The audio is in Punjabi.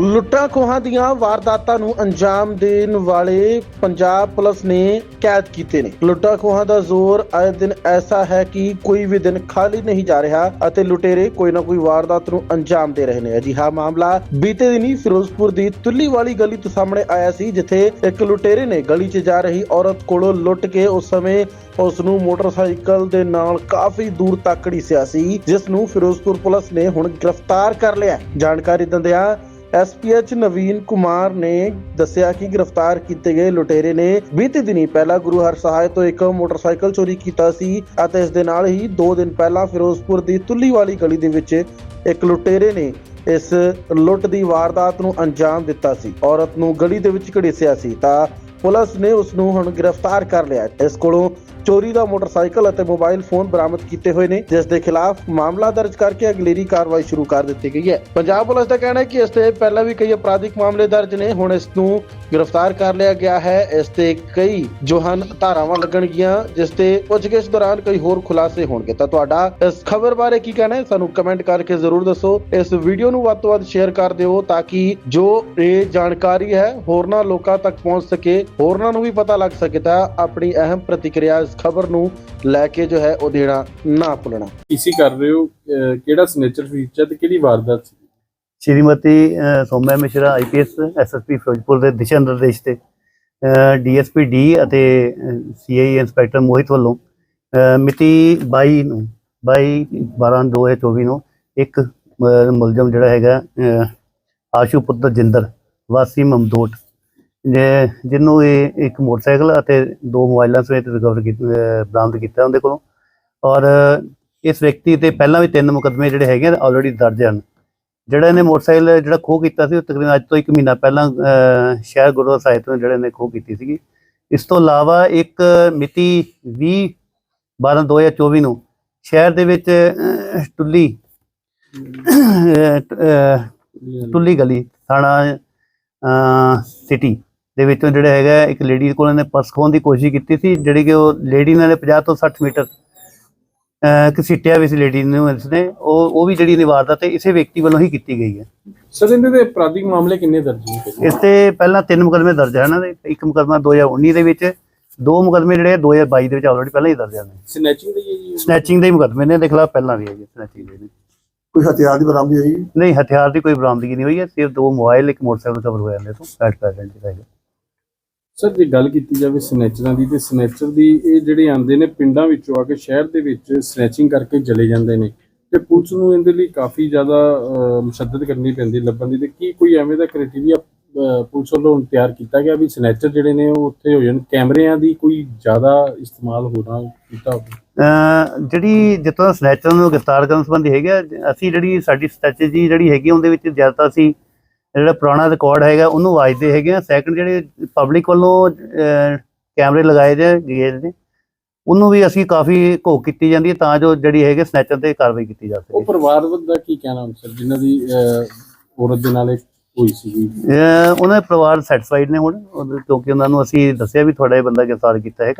ਲੁੱਟਾਂ ਖੋਹਾਂ ਦੀਆਂ ਵਾਰਦਾਤਾਂ ਨੂੰ ਅੰਜਾਮ ਦੇਣ ਵਾਲੇ ਪੰਜਾਬ ਪੁਲਿਸ ਨੇ ਕੈਦ ਕੀਤੇ ਨੇ। ਲੁੱਟਾਂ ਖੋਹਾਂ ਦਾ ਜ਼ੋਰ ਆਏ ਦਿਨ ਐਸਾ ਹੈ ਕਿ ਕੋਈ ਵੀ ਦਿਨ ਖਾਲੀ ਨਹੀਂ ਜਾ ਰਿਹਾ ਅਤੇ ਲੁਟੇਰੇ ਕੋਈ ਨਾ ਕੋਈ ਵਾਰਦਾਤ ਨੂੰ ਅੰਜਾਮ ਦੇ ਰਹੇ ਨੇ। ਅਜਿਹਾ ਮਾਮਲਾ ਬੀਤੇ ਦਿਨੀ ਫਿਰੋਜ਼ਪੁਰ ਦੀ ਤੁੱਲੀ ਵਾਲੀ ਗਲੀ ਤੋਂ ਸਾਹਮਣੇ ਆਇਆ ਸੀ, ਜਿੱਥੇ ਇੱਕ ਲੁਟੇਰੇ ਨੇ ਗਲੀ 'ਚ ਜਾ ਰਹੀ ਔਰਤ ਕੋਲੋਂ ਲੁੱਟ ਕੇ ਉਸ ਸਮੇਂ ਉਸ ਨੂੰ ਮੋਟਰਸਾਈਕਲ ਦੇ ਨਾਲ ਕਾਫੀ ਦੂਰ ਤੱਕ ਘੜੀਸਿਆ ਸੀ, ਜਿਸ ਨੂੰ ਫਿਰੋਜ਼ਪੁਰ ਪੁਲਿਸ ਨੇ ਹੁਣ ਗ੍ਰਿਫਤਾਰ ਕਰ ਲਿਆ ਜਾਣਕਾਰੀ ਦਿੰਦਿਆਂ ਐਸਪੀਐਚ ਨਵੀਨ ਕੁਮਾਰ ਨੇ ਦੱਸਿਆ ਕਿ ਗ੍ਰਿਫਤਾਰ ਕੀਤੇ ਗਏ ਲੁਟੇਰੇ ਨੇ ਬੀਤੇ ਦਿਨੀ ਪਹਿਲਾਂ ਗੁਰੂ ਹਰਸਹਾਏ ਤੋਂ ਇੱਕ ਮੋਟਰਸਾਈਕਲ ਚੋਰੀ ਕੀਤਾ ਸੀ ਅਤੇ ਇਸ ਦੇ ਨਾਲ ਹੀ 2 ਦਿਨ ਪਹਿਲਾਂ ਫਿਰੋਜ਼ਪੁਰ ਦੀ ਤੁੱਲੀ ਵਾਲੀ ਗਲੀ ਦੇ ਵਿੱਚ ਇੱਕ ਲੁਟੇਰੇ ਨੇ ਇਸ ਲੁੱਟ ਦੀ ਵਾਰਦਾਤ ਨੂੰ ਅੰਜਾਮ ਦਿੱਤਾ ਸੀ। ਔਰਤ ਨੂੰ ਗਲੀ ਦੇ ਵਿੱਚ ਘੜੀਸਿਆ ਸੀ ਤਾਂ ਪੁਲਿਸ ਨੇ ਉਸ ਨੂੰ ਹੁਣ ਗ੍ਰਿਫਤਾਰ ਕਰ ਲਿਆ ਇਸ ਕੋਲੋਂ ਚੋਰੀ ਦਾ ਮੋਟਰਸਾਈਕਲ ਅਤੇ ਮੋਬਾਈਲ ਫੋਨ ਬਰਾਮਦ ਕੀਤੇ ਹੋਏ ਨੇ, ਜਿਸ ਦੇ ਖਿਲਾਫ ਮਾਮਲਾ ਦਰਜ ਕਰਕੇ ਅਗਲੇਰੀ ਕਾਰਵਾਈ ਸ਼ੁਰੂ ਕਰ ਦਿੱਤੀ ਗਈ ਹੈ। ਪੰਜਾਬ ਪੁਲਿਸ ਦਾ ਕਹਿਣਾ ਹੈ ਕਿ ਇਸ ਤੇ ਪਹਿਲਾਂ ਵੀ ਕਈ ਅਪਰਾਧਿਕ ਮਾਮਲੇ ਦਰਜ ਨੇ, ਹੁਣ ਇਸ ਨੂੰ ਗ੍ਰਿਫਤਾਰ ਕਰ ਲਿਆ ਗਿਆ ਹੈ। ਇਸ ਤੇ ਕਈ ਜੋ ਹਨ ਧਾਰਾਵਾਂ ਲੱਗਣਗੀਆਂ, ਜਿਸ ਤੇ ਪੁੱਛਗਿੱਛ ਦੌਰਾਨ ਕਈ ਹੋਰ ਖੁਲਾਸੇ ਹੋਣਗੇ। ਤਾਂ ਤੁਹਾਡਾ ਇਸ ਖਬਰ ਬਾਰੇ ਕੀ ਕਹਿਣਾ ਹੈ, ਸਾਨੂੰ ਕਮੈਂਟ ਕਰਕੇ ਜ਼ਰੂਰ ਦੱਸੋ। ਇਸ ਵੀਡੀਓ ਨੂੰ ਵੱਧ ਤੋਂ ਵੱਧ ਸ਼ੇਅਰ ਕਰ ਦਿਓ, ਤਾਂ ਕਿ ਜੋ ਇਹ ਜਾਣਕਾਰੀ ਹੈ, ਹੋਰਨਾਂ ਲੋਕਾਂ ਤੱਕ ਪਹੁੰਚ ਸਕੇ। ਹੋਰਨਾਂ ਨੂੰ ਵੀ ਪਤਾ ਲੱਗ ਸਕੇ ਤਾਂ ਆਪਣੀ ਅਹਿਮ ਪ੍ਰਤੀਕਿਰਿਆ ਇਸ ਖਬਰ ਨੂੰ ਲੈ ਕੇ ਜੋ ਹੈ ਉਹ ਦੇਣਾ ਨਾ ਭੁੱਲਣਾ। ਪੀਸੀ ਕਰ ਰਹੇ ਹੋ ਕਿਹੜਾ ਸਿਗਨੇਚਰ ਫੀਚਰ ਤੇ ਕਿਹੜੀ ਵਾਰਦਾਤ ਸੀ? ਸ਼੍ਰੀਮਤੀ ਸੌਮਿਆ ਮਿਸ਼ਰਾ ਆਈਪੀਐਸ ਐਸਐਸਪੀ ਫਿਰੋਜ਼ਪੁਰ ਦੇ ਦਿਸ਼ਾ ਨਿਰਦੇਸ਼ ਤੇ ਡੀਐਸਪੀ ਡੀ ਅਤੇ ਸੀਆਈ ਇੰਸਪੈਕਟਰ ਮੋਹਿਤ ਵੱਲੋਂ ਮਿਤੀ 22 ਨੂੰ 22 12 2024 ਨੂੰ ਇੱਕ ਮੁਲਜ਼ਮ ਜਿਹੜਾ ਹੈਗਾ ਆਸ਼ੂ ਪੁੱਤਰ ਜਿੰਦਰ ਵਾਸੀ ਮਮਦੋਟ ਜਿਹਨੂੰ ਇਹ ਇੱਕ ਮੋਟਰਸਾਈਕਲ ਅਤੇ ਦੋ ਮੋਬਾਈਲਾਂ ਸਮੇਤ ਰਿਕਵਰ ਕੀਤਾ ਬਰਾਮਦ ਕੀਤਾ ਉਹਦੇ ਕੋਲੋਂ, ਔਰ ਇਸ ਵਿਅਕਤੀ ਤੇ ਪਹਿਲਾਂ ਵੀ ਤਿੰਨ ਮੁਕੱਦਮੇ ਜਿਹੜੇ ਹੈਗੇ ਆਲਰੇਡੀ ਦਰਜ ਹਨ। ਜਿਹੜਾ ਇਹਨੇ ਮੋਟਰਸਾਈਕਲ ਜਿਹੜਾ ਖੋਹ ਕੀਤਾ ਸੀ, ਉਹ ਤਕਰੀਬਨ ਅੱਜ ਤੋਂ 1 ਮਹੀਨਾ ਪਹਿਲਾਂ ਸ਼ਹਿਰ ਗੁਰਦੁਆਰਾ ਸਾਹਿਬ ਤੋਂ ਜਿਹੜਾ ਇਹਨੇ ਖੋਹ ਕੀਤੀ ਸੀਗੀ। ਇਸ ਤੋਂ ਇਲਾਵਾ ਇੱਕ ਮਿਤੀ 20 12 2024 ਨੂੰ ਸ਼ਹਿਰ ਦੇ ਵਿੱਚ ਟੁੱਲੀ ਟੁੱਲੀ ਗਲੀ, ਥਾਣਾ ਸਿਟੀ ਦੇ ਵਿੱਚੋਂ ਜਿਹੜਾ ਹੈਗਾ ਇੱਕ ਲੇਡੀ ਕੋਲ ਇਹਨੇ ਪਰਸ ਖੋਹਣ ਦੀ ਕੋਸ਼ਿਸ਼ ਕੀਤੀ ਸੀ ਜਿਹੜੀ ਕਿ ਉਹ ਲੇਡੀ ਨੇ 50 ਤੋਂ 60 ਮੀਟਰ ਘਸੀਟਿਆ ਵੀ ਸੀ ਲੇਡੀ ਨੂੰ ਇਸਨੇ ਉਹ ਉਹ ਵੀ ਜਿਹੜੀ ਨਿਵਾਰਦਾ ਤੇ ਇਸੇ ਵਿਅਕਤੀ ਵੱਲੋਂ ਹੀ ਕੀਤੀ ਗਈ ਹੈ। ਸਰ ਇਹਦੇ ਤੇ ਅਪਰਾਧਿਕ ਮਾਮਲੇ ਕਿੰਨੇ ਦਰਜ ਨੇ? ਇਸ ਤੇ ਪਹਿਲਾਂ ਤਿੰਨ ਮੁਕਦਮੇ ਦਰਜ ਹਨ ਦੇ ਇੱਕ ਮੁਕਦਮਾ 2019 ਦੇ ਵਿੱਚ ਦੋ ਮੁਕਦਮੇ ਜਿਹੜੇ 2022 ਦੇ ਵਿੱਚ ਆਲਰੇਡੀ ਪਹਿਲਾਂ ਹੀ ਦਰਜ ਹਨ। ਸਨੈਚਿੰਗ ਦੀ ਹੈ ਜੀ ਸਨੈਚਿੰਗ ਦੇ ਹੀ ਮੁਕਦਮੇ ਨੇ ਦੇ ਖਿਲਾਫ ਪਹਿਲਾਂ ਵੀ ਹੈ ਜੀ ਸਨੈਚਿੰਗ ਦੇ ਨੇ। ਕੋਈ ਹਥਿਆਰ ਦੀ ਬਰਾਮਦੀ ਹੋਈ? ਨਹੀਂ ਹਥਿਆਰ ਦੀ ਕੋਈ ਬਰਾਮਦਗੀ ਨਹੀਂ ਹੋਈ ਹੈ ਸਿਰਫ ਦੋ ਮੋਬਾਈਲ ਇੱਕ ਮੋਟਰਸਾਈਕਲ ਕਵਰ ਹੋਇਆ ਨੇ ਤੋਂ ਐਟ ਪ੍ਰੈਜ਼ੈਂਟ ਜਿਹੜਾ ਹੈਗਾ ਸਰ ਜੇ ਗੱਲ ਕੀਤੀ ਜਾਵੇ ਸਨੈਚਰਾਂ ਦੀ ਤੇ ਸਨੈਚਰ ਦੀ ਇਹ ਜਿਹੜੇ ਆਉਂਦੇ ਨੇ ਪਿੰਡਾਂ ਵਿੱਚੋਂ ਆ ਕੇ ਸ਼ਹਿਰ ਦੇ ਵਿੱਚ ਸਨੈਚਿੰਗ ਕਰਕੇ ਚਲੇ ਜਾਂਦੇ ਨੇ ਤੇ ਪੁਲਿਸ ਨੂੰ ਇਹਦੇ ਲਈ ਕਾਫੀ ਜ਼ਿਆਦਾ ਅਹ, ਮੁਸ਼ੱਦਦ ਕਰਨੀ ਪੈਂਦੀ ਲੱਭਣ ਦੀ ਤੇ ਕੀ ਕੋਈ ਐਵੇਂ ਦਾ ਕ੍ਰਾਈਟੇਰੀਆ ਪੁਲਿਸ ਵੱਲੋਂ ਤਿਆਰ ਕੀਤਾ ਗਿਆ ਵੀ ਸਨੈਚਰ ਜਿਹੜੇ ਨੇ ਉਹ ਉੱਥੇ ਹੋ ਜਾਣ ਕੈਮਰਿਆਂ ਦੀ ਕੋਈ ਜ਼ਿਆਦਾ ਇਸਤੇਮਾਲ ਹੋਣਾ ਕੀਤਾ ਹੋਵੇ? ਜਿਹੜੀ ਜਿੱਥੋਂ ਸਨੈਚਰ ਨੂੰ ਗ੍ਰਿਫਤਾਰ ਕਰਨ ਸੰਬੰਧੀ ਹੈਗਾ ਅਸੀਂ ਜਿਹੜੀ ਸਾਡੀ ਸਟ੍ਰੈਟਜੀ ਜਿਹੜੀ ਹੈਗੀ ਉਹਦੇ ਵਿੱਚ ਜ਼ਿਆਦਾ ਅਸੀਂ ਜਿਹੜਾ ਪੁਰਾਣਾ ਰਿਕਾਰਡ ਹੈਗਾ ਉਹਨੂੰ ਵਾਜਦੇ ਹੈਗੇ ਆ। ਸੈਕੰਡ ਜਿਹੜੇ ਪਬਲਿਕ ਵੱਲੋਂ ਕੈਮਰੇ ਲਗਾਏ ਜੇ ਗਏ ਨੇ ਉਹਨੂੰ ਵੀ ਅਸੀਂ ਕਾਫੀ ਘੋਖ ਕੀਤੀ ਜਾਂਦੀ ਹੈ ਤਾਂ ਜੋ ਜਿਹੜੀ ਹੈਗੇ ਸਨੈਚਰ ਤੇ ਕਾਰਵਾਈ ਕੀਤੀ ਜਾ ਉਹ ਸਕੇ ਪਰਿਵਾਰ ਦਾ ਕੀ ਕਹਿਣਾ ਹੁਣ ਸਰ? ਜਿਨ੍ਹਾਂ ਦੀ ਔਰਤ ਦੇ ਨਾਲ ਹੋਈ ਸੀਗੀ। ਉਹਨਾਂ ਦੇ ਪਰਿਵਾਰ ਸੈਟੀਸਫਾਈਡ ਨੇ ਹੁਣ। ਕਿਉਂਕਿ ਉਹਨਾਂ ਨੂੰ ਅਸੀਂ ਦੱਸਿਆ ਵੀ ਤੁਹਾਡਾ ਇਹ ਬੰਦਾ ਗ੍ਰਿਫਤਾਰ ਕੀਤਾ ਹੈ।